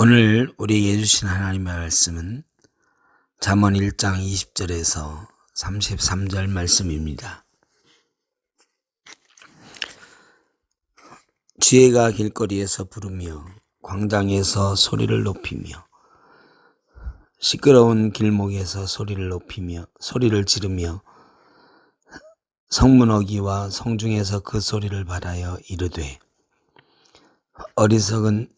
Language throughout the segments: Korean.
오늘 우리에게 주신 하나님의 말씀은 잠언 1장 20절에서 33절 말씀입니다. 지혜가 길거리에서 부르며 광장에서 소리를 높이며 시끄러운 길목에서 소리를 높이며 소리를 지르며 성문 어기와 성중에서 그 소리를 바라여 이르되 어리석은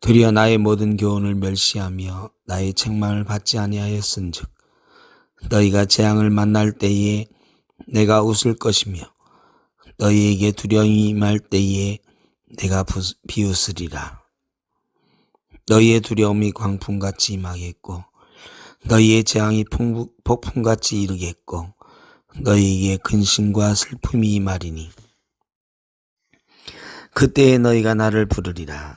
드디어 나의 모든 교훈을 멸시하며 나의 책망을 받지 아니하였은즉 너희가 재앙을 만날 때에 내가 웃을 것이며 너희에게 두려움이 임할 때에 내가 비웃으리라. 너희의 두려움이 광풍같이 임하겠고 너희의 재앙이 폭풍같이 이르겠고 너희에게 근심과 슬픔이 임하리니. 그때에 너희가 나를 부르리라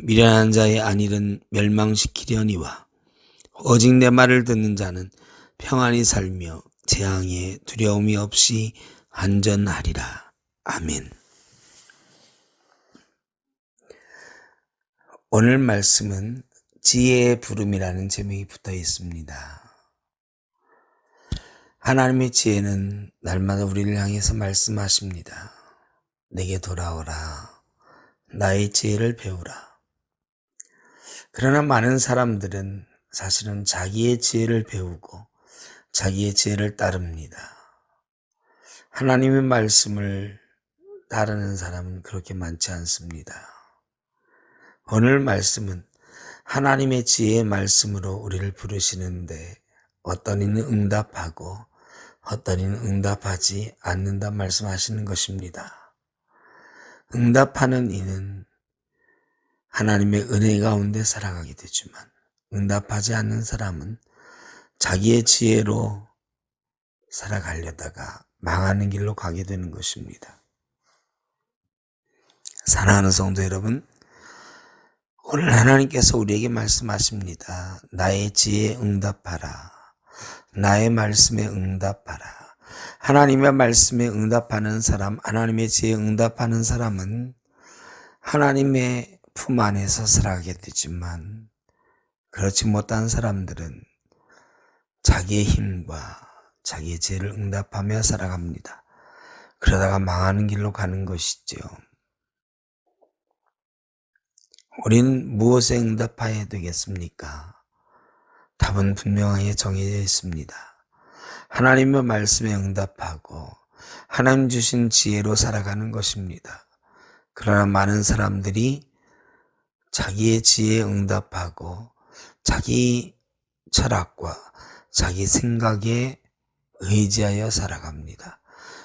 미련한 자의 안일은 멸망시키려니와 오직 내 말을 듣는 자는 평안히 살며 재앙에 두려움이 없이 안전하리라. 아멘. 오늘 말씀은 지혜의 부름이라는 제목이 붙어 있습니다. 하나님의 지혜는 날마다 우리를 향해서 말씀하십니다. 내게 돌아오라. 나의 지혜를 배우라. 그러나 많은 사람들은 사실은 자기의 지혜를 배우고 자기의 지혜를 따릅니다. 하나님의 말씀을 따르는 사람은 그렇게 많지 않습니다. 오늘 말씀은 하나님의 지혜의 말씀으로 우리를 부르시는데 어떤 이는 응답하고 어떤 이는 응답하지 않는다 말씀하시는 것입니다. 응답하는 이는 하나님의 은혜 가운데 살아가게 되지만 응답하지 않는 사람은 자기의 지혜로 살아가려다가 망하는 길로 가게 되는 것입니다. 사랑하는 성도 여러분, 오늘 하나님께서 우리에게 말씀하십니다. 나의 지혜에 응답하라. 나의 말씀에 응답하라. 하나님의 말씀에 응답하는 사람, 하나님의 지혜에 응답하는 사람은 하나님의 품 안에서 살아가게 되지만 그렇지 못한 사람들은 자기의 힘과 자기의 죄를 응답하며 살아갑니다. 그러다가 망하는 길로 가는 것이죠. 우린 무엇에 응답하여야 되겠습니까? 답은 분명하게 정해져 있습니다. 하나님의 말씀에 응답하고 하나님 주신 지혜로 살아가는 것입니다. 그러나 많은 사람들이 자기의 지혜에 응답하고 자기 철학과 자기 생각에 의지하여 살아갑니다.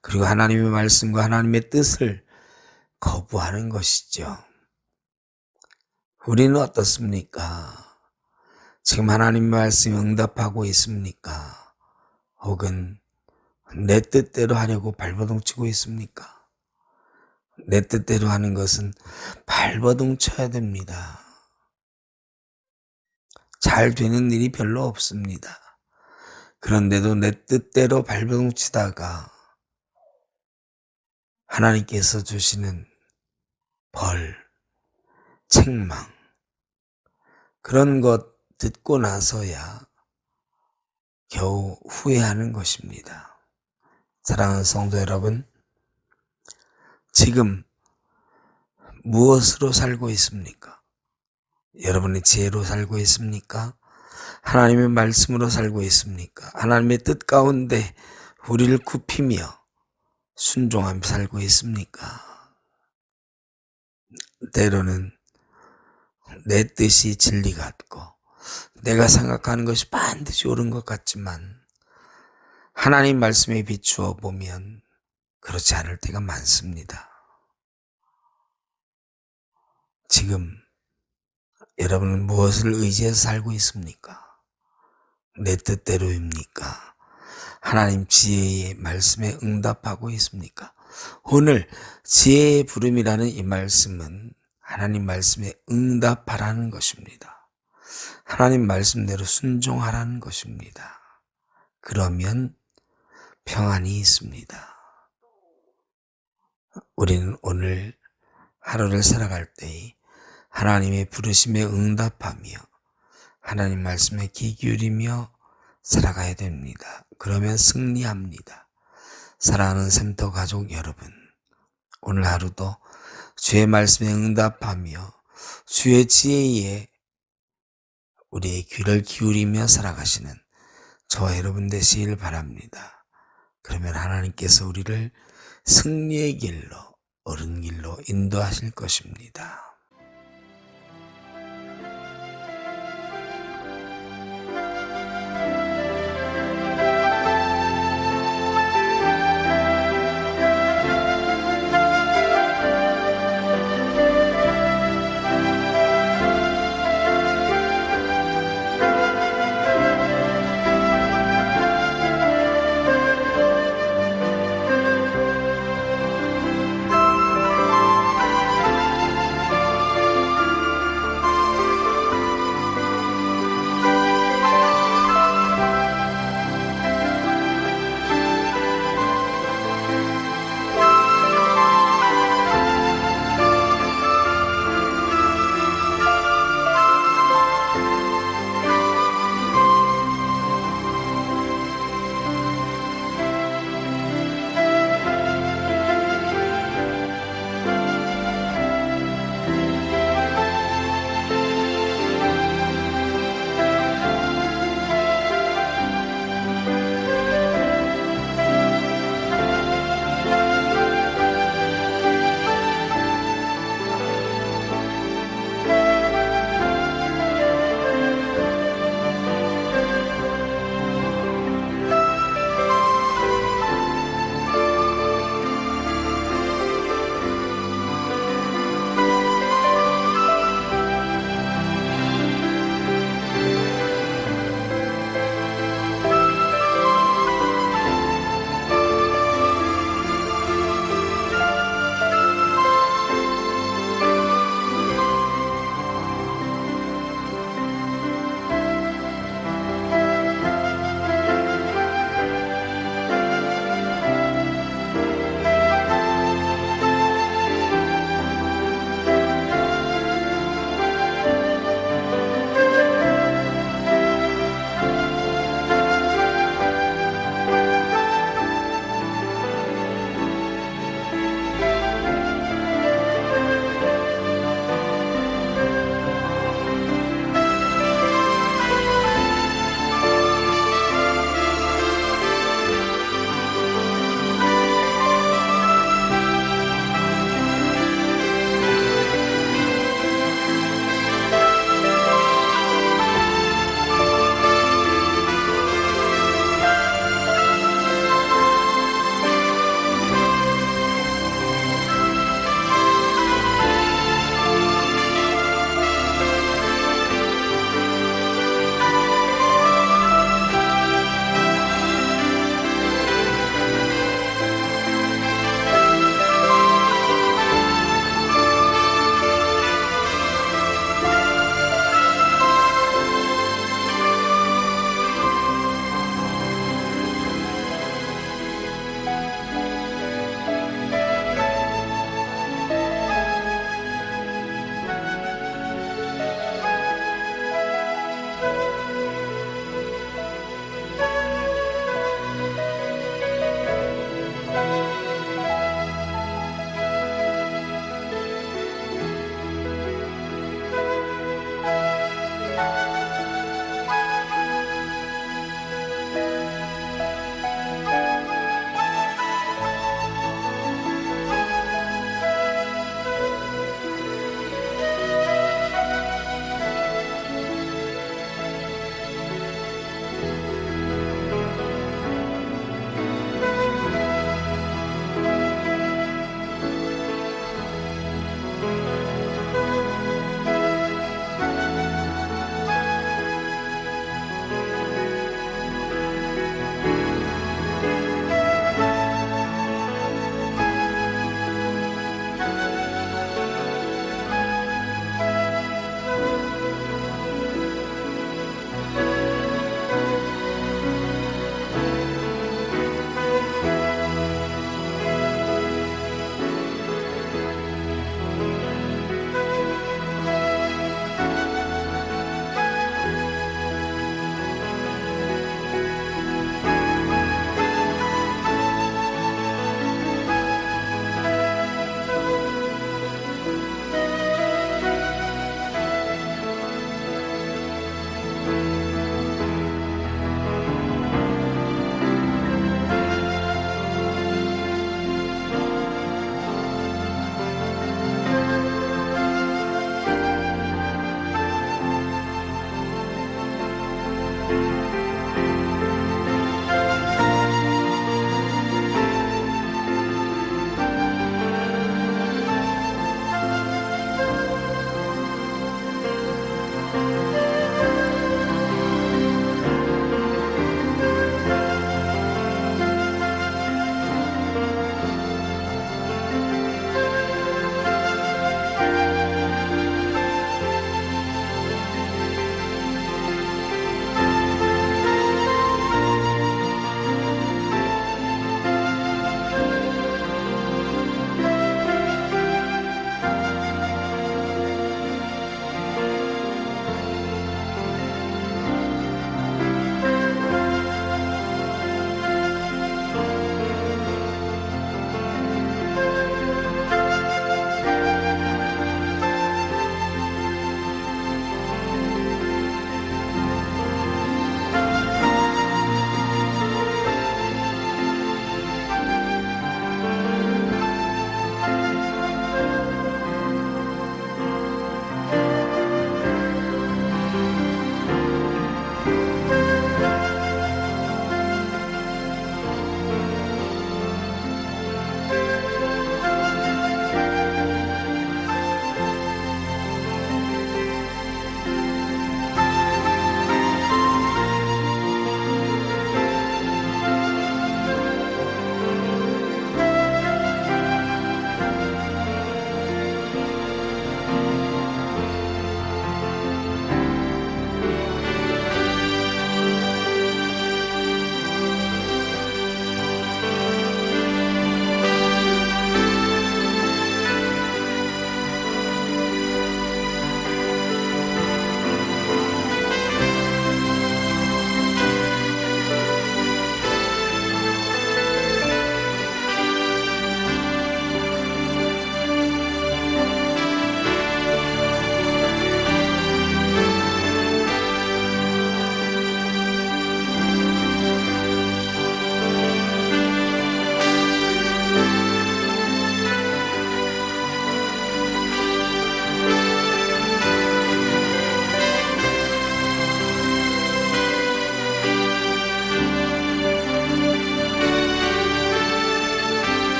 그리고 하나님의 말씀과 하나님의 뜻을 거부하는 것이죠. 우리는 어떻습니까? 지금 하나님의 말씀에 응답하고 있습니까? 혹은 내 뜻대로 하려고 발버둥 치고 있습니까? 내 뜻대로 하는 것은 발버둥 쳐야 됩니다. 잘 되는 일이 별로 없습니다. 그런데도 내 뜻대로 발버둥 치다가 하나님께서 주시는 벌, 책망, 그런 것 듣고 나서야 겨우 후회하는 것입니다. 사랑하는 성도 여러분, 지금 무엇으로 살고 있습니까? 여러분의 지혜로 살고 있습니까? 하나님의 말씀으로 살고 있습니까? 하나님의 뜻 가운데 우리를 굽히며 순종하며 살고 있습니까? 때로는 내 뜻이 진리 같고 내가 생각하는 것이 반드시 옳은 것 같지만 하나님 말씀에 비추어 보면 그렇지 않을 때가 많습니다. 지금 여러분은 무엇을 의지해서 살고 있습니까? 내 뜻대로입니까? 하나님 지혜의 말씀에 응답하고 있습니까? 오늘 지혜의 부름이라는 이 말씀은 하나님 말씀에 응답하라는 것입니다. 하나님 말씀대로 순종하라는 것입니다. 그러면 평안이 있습니다. 우리는 오늘 하루를 살아갈 때 하나님의 부르심에 응답하며 하나님 말씀에 귀 기울이며 살아가야 됩니다. 그러면 승리합니다. 사랑하는 샘터 가족 여러분, 오늘 하루도 주의 말씀에 응답하며 주의 지혜에 우리의 귀를 기울이며 살아가시는 저와 여러분 되시길 바랍니다. 그러면 하나님께서 우리를 승리의 길로, 옳은 길로 인도하실 것입니다.